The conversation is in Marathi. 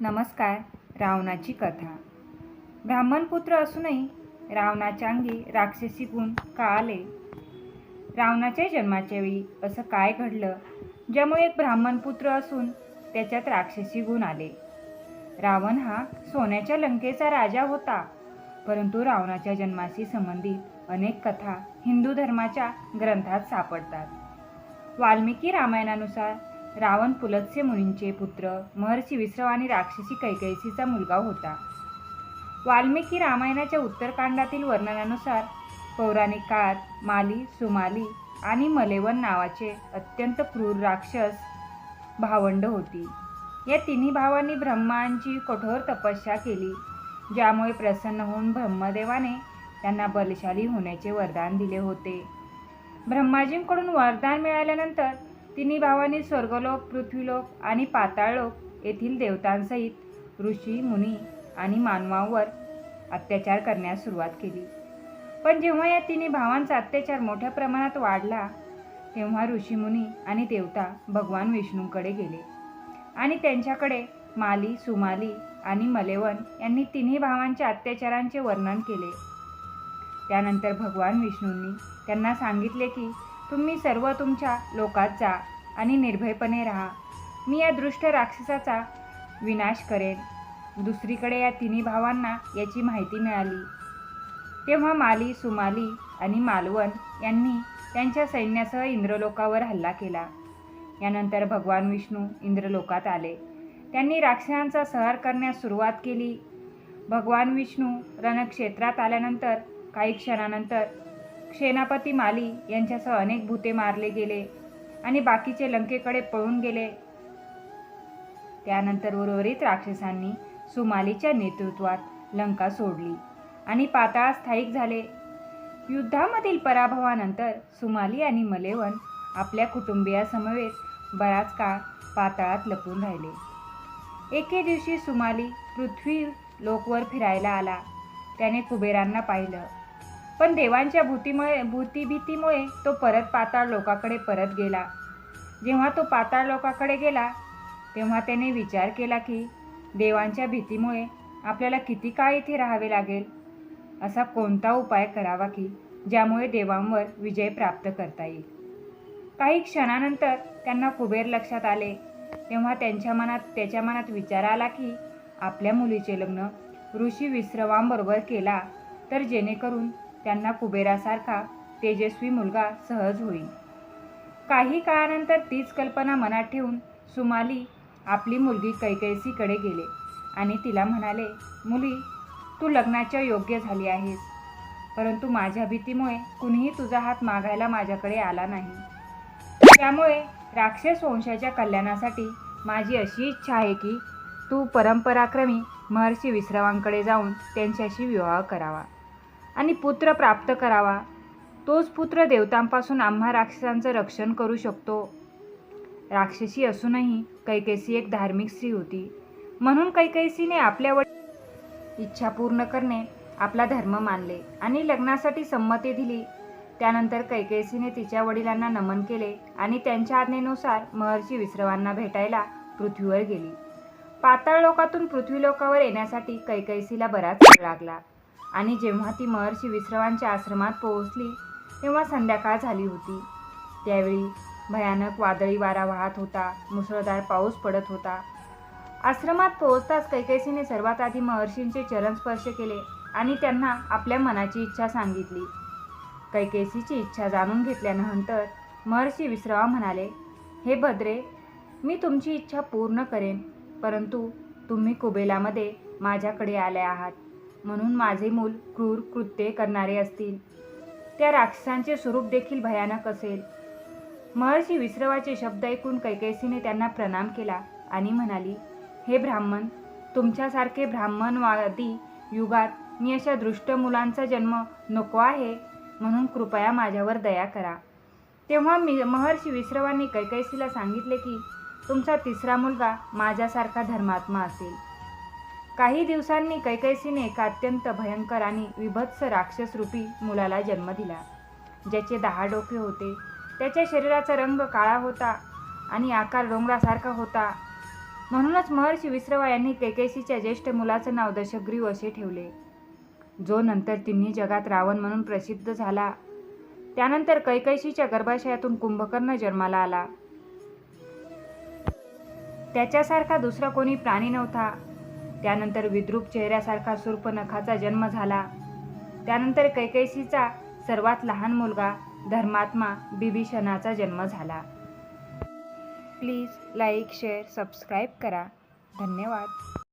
नमस्कार रावणाची कथा. ब्राह्मणपुत्र असूनही रावणाच्या अंगी राक्षसी गुण का आले? रावणाच्या जन्माच्या वेळी असं काय घडलं ज्यामुळे एक ब्राह्मणपुत्र असून त्याच्यात राक्षसी गुण आले? रावण हा सोन्याच्या लंकेचा राजा होता परंतु रावणाच्या जन्माशी संबंधित अनेक कथा हिंदू धर्माच्या ग्रंथात सापडतात. वाल्मिकी रामायणानुसार रावण पुलत्स्य मुनींचे पुत्र महर्षी विश्रव आणि राक्षसी कैकैसीचा मुलगा होता. वाल्मिकी रामायणाच्या उत्तरकांडातील वर्णनानुसार पौराणिक काळात माली सुमाली आणि मलेवन नावाचे अत्यंत क्रूर राक्षस भावंड होती. या तिन्ही भावांनी ब्रह्मांची कठोर तपस्या केली ज्यामुळे प्रसन्न होऊन ब्रह्मदेवाने त्यांना बलशाली होण्याचे वरदान दिले होते. ब्रह्माजींकडून वरदान मिळाल्यानंतर तिन्ही भावांनी स्वर्गलोक पृथ्वीलोक आणि पाताळलोक येथील देवतांसहित ऋषी मुनी आणि मानवांवर अत्याचार करण्यास सुरुवात केली. पण जेव्हा या तिन्ही भावांचा अत्याचार मोठ्या प्रमाणात वाढला तेव्हा ऋषीमुनी आणि देवता भगवान विष्णूंकडे गेले. आणि त्यांच्याकडे माली सुमाली आणि मलेवन यांनी तिन्ही भावांच्या अत्याचारांचे वर्णन केले. त्यानंतर भगवान विष्णूंनी त्यांना सांगितले की तुम्ही सर्व तुमच्या लोकात जा आणि निर्भयपणे राहा. मी या दृष्ट राक्षसाचा विनाश करेन. दुसरीकडे या तिन्ही भावांना याची माहिती मिळाली. तेव्हा माली सुमाली आणि मालवण यांनी त्यांच्या सैन्यासह इंद्रलोकावर हल्ला केला. यानंतर भगवान विष्णू इंद्रलोकात आले. त्यांनी राक्षसांचा संहार करण्यास सुरुवात केली. भगवान विष्णू रणक्षेत्रात आल्यानंतर काही क्षणानंतर सेनापती माली यांच्यासह अनेक भूते मारले गेले आणि बाकीचे लंकेकडे पळून गेले. त्यानंतर उर्वरित राक्षसांनी सुमालीच्या नेतृत्वात लंका सोडली आणि पाताळ स्थायिक झाले. युद्धामधील पराभवानंतर सुमाली आणि मलेवन आपल्या कुटुंबियासमवेत बराच काळ पाताळात लपून राहिले. एके दिवशी सुमाली पृथ्वी लोकवर फिरायला आला. त्याने कुबेरांना पाहिलं. पण देवांच्या भूतीमुळे भूतीभीतीमुळे तो परत पाताळ लोकाकडे परत गेला. जेव्हा तो पाताळ लोकाकडे गेला तेव्हा त्याने विचार केला की देवांच्या भीतीमुळे आपल्याला किती काळ इथे राहावे लागेल? असा कोणता उपाय करावा की ज्यामुळे देवांवर विजय प्राप्त करता येईल? काही क्षणानंतर त्यांना कुबेर लक्षात आले. तेव्हा त्यांच्या मनात त्याच्या मनात विचार आला की आपल्या मुलीचे लग्न ऋषी विश्रवांबरोबर केला तर जेणेकरून त्यांना कुबेरासारखा तेजस्वी मुलगा सहज होईल. काही काळानंतर तीच कल्पना मनात ठेवून सुमाली आपली मुलगी कैकैसीकडे गेले आणि तिला म्हणाले मुली तू लग्नाच्या योग्य झाली आहेस परंतु माझ्या भीतीमुळे कुणीही तुझा हात मागायला माझ्याकडे आला नाही. त्यामुळे राक्षस वंशाच्या कल्याणासाठी माझी अशी इच्छा आहे की तू परंपराक्रमी महर्षी विश्रवांकडे जाऊन त्यांच्याशी विवाह करावा. आणि पुत्र प्राप्त करावा. तोच पुत्र देवतांपासून आम्हा राक्षसांचं रक्षण करू शकतो. राक्षसी असूनही कैकेसी एक धार्मिक स्त्री होती. म्हणून कैकेसीने आपल्या वडील इच्छा पूर्ण करणे आपला धर्म मानले आणि लग्नासाठी संमती दिली. त्यानंतर कैकेसीने तिच्या वडिलांना नमन केले आणि त्यांच्या आज्ञेनुसार महर्षी विश्रवांना भेटायला पृथ्वीवर गेली. पाताळ लोकातून पृथ्वीलोकावर येण्यासाठी कैकैसीला बराच वेळ लागला. आणि जेव्हा ती महर्षी विश्रवांच्या आश्रमात पोहोचली तेव्हा संध्याकाळ झाली होती. त्यावेळी भयानक वादळी वारा वाहत होता मुसळधार पाऊस पडत होता. आश्रमात पोहोचताच कैकैसीने सर्वात आधी महर्षींचे चरण स्पर्श केले आणि त्यांना आपल्या मनाची इच्छा सांगितली. कैकेसीची इच्छा जाणून घेतल्यानंतर महर्षी विश्रवा म्हणाले हे भद्रे मी तुमची इच्छा पूर्ण करेन परंतु तुम्ही कुबेलामध्ये माझ्याकडे आले आहात. म्हणून माझे मूल क्रूर कृत्ये करणारे असतील. त्या राक्षसांचे स्वरूप देखील भयानक असेल. महर्षी विश्रवाचे शब्द ऐकून कैकेसीने त्यांना प्रणाम केला आणि म्हणाली हे ब्राह्मण तुमच्यासारखे ब्राह्मणवादी युगात मी अशा दृष्ट मुलांचा जन्म नको आहे म्हणून कृपया माझ्यावर दया करा. तेव्हा मी महर्षी विश्रवांनी कैकैसीला सांगितले की तुमचा तिसरा मुलगा माझ्यासारखा धर्मात्मा असेल. काही दिवसांनी कैकैसीने एका अत्यंत भयंकर आणि विभत्स राक्षसरूपी मुलाला जन्म दिला. ज्याचे दहा डोके होते. त्याच्या शरीराचा रंग काळा होता आणि आकार डोंगरासारखा होता. म्हणूनच महर्षी विश्रवा यांनी कैकेशीच्या ज्येष्ठ मुलाचं नाव दशग्रीव असे ठेवले. जो नंतर तिन्ही जगात रावण म्हणून प्रसिद्ध झाला. त्यानंतर कैकैशीच्या गर्भाशयातून कुंभकर्ण जन्माला आला. त्याच्यासारखा दुसरा कोणी प्राणी नव्हता. त्यानंतर विद्रूप चेहऱ्यासारखा सूर्पनखाचा जन्म झाला. त्यानंतर कैकैशीचा सर्वात लहान मुलगा धर्मात्मा बिभीषणाचा जन्म झाला. प्लीज लाईक शेअर सबस्क्राईब करा. धन्यवाद.